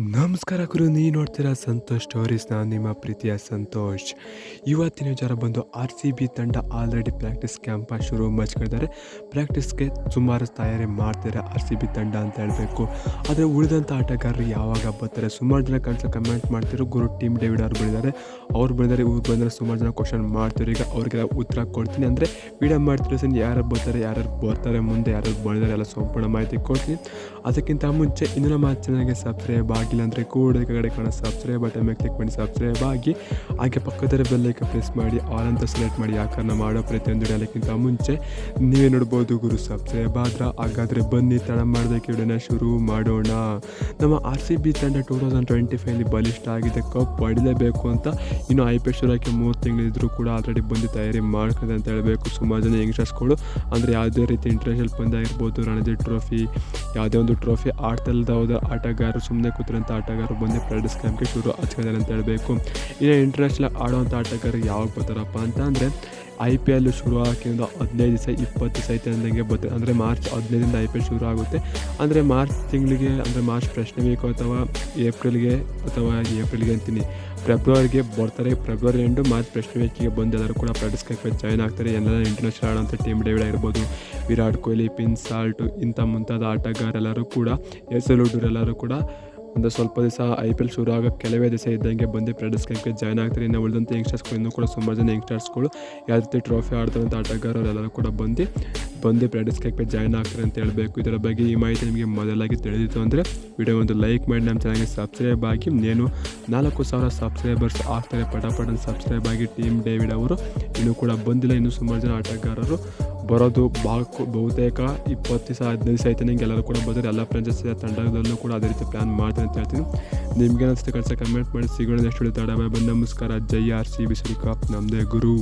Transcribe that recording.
ನಮಸ್ಕಾರ ಗುರು ನೀ ನೋಡ್ತೀರಾ ಸಂತೋಷ್ ಸ್ಟೋರೀಸ್ ನಾನು ನಿಮ್ಮ ಪ್ರೀತಿಯ ಸಂತೋಷ್. ಇವತ್ತಿನ ವಿಚಾರ ಬಂದು ಆರ್ ಸಿ ಬಿ ತಂಡ ಆಲ್ರೆಡಿ ಪ್ರಾಕ್ಟೀಸ್ ಕ್ಯಾಂಪ ಶುರು ಮಾಡ್ಕೊಂಡಿದ್ದಾರೆ ಪ್ರಾಕ್ಟೀಸ್ಗೆ ಸುಮಾರು ತಯಾರಿ ಮಾಡ್ತಾರೆ ಆರ್ ಸಿ ಬಿ ತಂಡ ಅಂತ ಹೇಳಬೇಕು. ಆದರೆ ಉಳಿದಂಥ ಆಟಗಾರರು ಯಾವಾಗ ಬರ್ತಾರೆ? ಸುಮಾರು ಜನ ಕನ್ಸ ಕಮೆಂಟ್ ಮಾಡ್ತಿರೋ ಗುರು ಟೀಮ್ ಡೇವಿಡ್ ಅವ್ರು ಬಂದಿದ್ದಾರೆ. ಅವ್ರು ಬಂದಿದ್ದಾರೆ, ಇವ್ರು ಬಂದರೆ ಸುಮಾರು ಜನ ಕ್ವಶನ್ ಮಾಡ್ತಿರೋ, ಈಗ ಅವ್ರಿಗೆಲ್ಲ ಉತ್ತರ ಕೊಡ್ತೀನಿ. ಅಂದರೆ ವಿಡಿಯೋ ಮಾಡ್ತಿರೋ ಸರಿ ಯಾರು ಬರ್ತಾರೆ ಯಾರು ಬರ್ತಾರೆ, ಮುಂದೆ ಯಾರು ಬೆಳೆದಾರೆ ಎಲ್ಲ ಸಂಪೂರ್ಣ ಮಾಹಿತಿ ಕೊಡ್ತೀನಿ. ಅದಕ್ಕಿಂತ ಮುಂಚೆ ಇನ್ನು ನಮ್ಮ ಚಾನಲ್ಗೆ ಸಬ್ಸ್ಕ್ರೈಬ್ ಆಗಿಲ್ಲ ಅಂದರೆ ಕೂಡ ಕಡೆ ಕಾಣೋ ಸಬ್ಸ್ಕ್ರೈಬ್ ಬಟನ್ ಮೇಲೆ ಕ್ಲಿಕ್ ಮಾಡಿ ಸಬ್ಸ್ಕ್ರೈಬ್ ಆಗಿ, ಹಾಗೆ ಪಕ್ಕದ ಬೆಲ್ಲೈಕ ಪ್ರೆಸ್ ಮಾಡಿ ಆಲ್ ಅಂತ ಸೆಲೆಕ್ಟ್ ಮಾಡಿ ಯಾಕಂದ್ರೆ ಮಾಡೋ ಪ್ರತಿಯೊಂದು ವಿಡಿಯೋಕ್ಕಿಂತ ಮುಂಚೆ ನೀವೇ ನೋಡ್ಬೋದು ಗುರು ಸಬ್ಸ್ಕ್ರೈಬ್ ಆದ್ರೆ, ಹಾಗಾದರೆ ಬನ್ನಿ, ತಡ ಮಾಡೋದಕ್ಕೆ ವಿಡಿಯೋನ ಶುರು ಮಾಡೋಣ. ನಮ್ಮ ಆರ್ ಸಿ ಬಿ ತಂಡ ಟೂ ತೌಸಂಡ್ ಟ್ವೆಂಟಿ ಫೈವ್ಲಿ ಬಲಿಷ್ಠ ಆಗಿದೆ, ಕಪ್ ಹೊಡಿಲೇಬೇಕು ಅಂತ ಇನ್ನು ಐ ಪಿ ಎಲ್ ಶುರುವಾಕಿ ಮೂವತ್ತು ತಿಂಗಳಿದ್ರು ಕೂಡ ಆಲ್ರೆಡಿ ಬಂದು ತಯಾರಿ ಮಾಡ್ಕೊಂಡಿದೆ ಅಂತ ಹೇಳಬೇಕು. ಸುಮಾರು ಜನ ಯಂಗ್ಸ್ಟರ್ಸ್ಗಳು ಅಂದರೆ ಯಾವುದೇ ರೀತಿ ಇಂಟರ್ನ್ಯಾಷನಲ್ ಪಂದ್ಯ ಆಗಿರ್ಬೋದು ರಣಜಿ ಟ್ರೋಫಿ ಯಾವುದೇ ಒಂದು ಟ್ರೋಫಿ ಆಡ್ತಲ್ದಾದ ಆಟಗಾರರು ಸುಮ್ಮನೆ ಕೂತಿರೋಂಥ ಆಟಗಾರರು ಬಂದು ಪ್ರಾಕ್ಟೀಸ್ ಕ್ಯಾಂಪ್ಗೆ ಶುರು ಹಚ್ಕೊಂಡಿದ್ದಾರೆ ಅಂತ ಹೇಳಬೇಕು. ಇನ್ನು ಇಂಟರ್ನ್ಯಾಷನಲ್ ಆಡೋವಂಥ ಆಟಗಾರರು ಯಾವಾಗ ಬರ್ತಾರಪ್ಪ ಅಂತ ಅಂದರೆ ಐ ಪಿ ಎಲ್ ಶುರು ಹಾಕಿಂದ ಹದಿನೈದು ದಿವಸ ಇಪ್ಪತ್ತು ದಿವಸ ಐತೆ ಅಂದಂಗೆ ಬರ್ತದೆ ಅಂದರೆ ಮಾರ್ಚ್ ಹದಿನೈದರಿಂದ ಐ ಪಿ ಎಲ್ ಶುರು ಆಗುತ್ತೆ. ಅಂದರೆ ಮಾರ್ಚ್ ತಿಂಗಳಿಗೆ, ಅಂದರೆ ಮಾರ್ಚ್ ಪ್ರಶ್ನೆ ವೀಕು ಅಥವಾ ಏಪ್ರಿಲ್ಗೆ ಅಥವಾ ಏಪ್ರಿಲ್ಗೆ ಅಂತೀನಿ. ಫೆಬ್ರವರಿಗೆ ಬರ್ತಾರೆ. ಫೆಬ್ರವರಿ ಎಂಡು ಮಾರ್ಚ್ ಪ್ರಶ್ನೆ ವೀಕಿಗೆ ಬಂದು ಕೂಡ ಪ್ರಾಕ್ಟೀಸ್ ಕ್ಯಾಂಪ್ಗೆ ಜಾಯ್ನ್ ಆಗ್ತಾರೆ. ಎಲ್ಲ ಇಂಟರ್ನ್ಯಾಷನಲ್ ಆಡೋಂಥ ಟೀಮ್ ಡೇವಿಡ್ ಆಗಿರ್ಬೋದು, ವಿರಾಟ್ ಕೊಹ್ಲಿ ಪಿನ್ ಸಾಲ್ಟು ಇಂಥ ಮುಂತಾದ ಆಟಗಾರೆಲ್ಲರೂ ಕೂಡ ಎಸ್ ಎಲ್ ಎಲ್ಲರೂ ಕೂಡ ಒಂದು ಸ್ವಲ್ಪ ದಿವಸ ಐ ಪಿ ಎಲ್ ಶುರು ಆಗೋ ಕೆಲವೇ ದಿವಸ ಇದ್ದಂಗೆ ಬಂದು ಪ್ರಾಕ್ಟೀಸ್ ಕ್ಯಾಂಪ್ಗೆ ಜಾಯ್ನ್ ಆಗ್ತಾರೆ. ಇನ್ನು ಉಳಿದಂಥ ಯಂಗ್ಸ್ಟರ್ಸ್ಗಳು ಇನ್ನೂ ಕೂಡ ಸುಮಾರು ಜನ ಯಂಗ್ಸ್ಟರ್ಸ್ಗಳು ಯಾವ ರೀತಿ ಟ್ರೋಫಿ ಆಡ್ತಾರಂಥ ಆಟಗಾರರೆಲ್ಲರೂ ಕೂಡ ಬಂದು ಬಂದು ಪ್ರಾಕ್ಟೀಸ್ ಕ್ಯಾಂಪ್ಗೆ ಜಾಯ್ನ್ ಆಗ್ತಾರೆ ಅಂತ ಹೇಳಬೇಕು. ಇದರ ಬಗ್ಗೆ ಈ ಮಾಹಿತಿ ನಿಮಗೆ ಮೊದಲಾಗಿ ತಿಳಿದಿತ್ತು ಅಂದರೆ ವಿಡಿಯೋ ಒಂದು ಲೈಕ್ ಮಾಡಿ, ನಮ್ಮ ಚಾನಲ್ಗೆ ಸಬ್ಸ್ಕ್ರೈಬ್ ಆಗಿ ನೇನು ನಾಲ್ಕು ಸಾವಿರ ಸಬ್ಸ್ಕ್ರೈಬರ್ಸ್ ಆಗ್ತಾರೆ ಪಟ ಸಬ್ಸ್ಕ್ರೈಬ್ ಆಗಿ ಟೀಮ್ ಡೇವಿಡ್ ಅವರು ಇನ್ನೂ ಕೂಡ ಬಂದಿಲ್ಲ. ಇನ್ನೂ ಸುಮಾರು ಜನ ಆಟಗಾರರು ಬರೋದು ಬಾಕು ಬಹುತೇಕ ಇಪ್ಪತ್ತು ದಿವಸ, ಹದಿನೈದು ದಿವಸ ಆಯ್ತು ಎಲ್ಲರೂ ಕೂಡ ಬರ್ತಾರೆ. ಎಲ್ಲ ಫ್ರೆಂಡ್ಸ್ ತಂಡದಲ್ಲೂ ಕೂಡ ಅದೇ ರೀತಿ ಪ್ಲ್ಯಾನ್ ಮಾಡ್ತೀನಿ ಅಂತ ಹೇಳ್ತೀನಿ. ನಿಮ್ಗೆ ಅನಿಸ್ತು ಕಳಿಸ ಕಮೆಂಟ್ ಮಾಡಿ. ಸಿಗೋಣ ನೆಕ್ಸ್ಟ್ ತಡ ಬಂದು ನಮಸ್ಕಾರ. ಜೈ ಆರ್ ಸಿ ಬಿ ಶ್ರೀಕಾಪ್ ನಮ್ಮದೇ ಗುರು.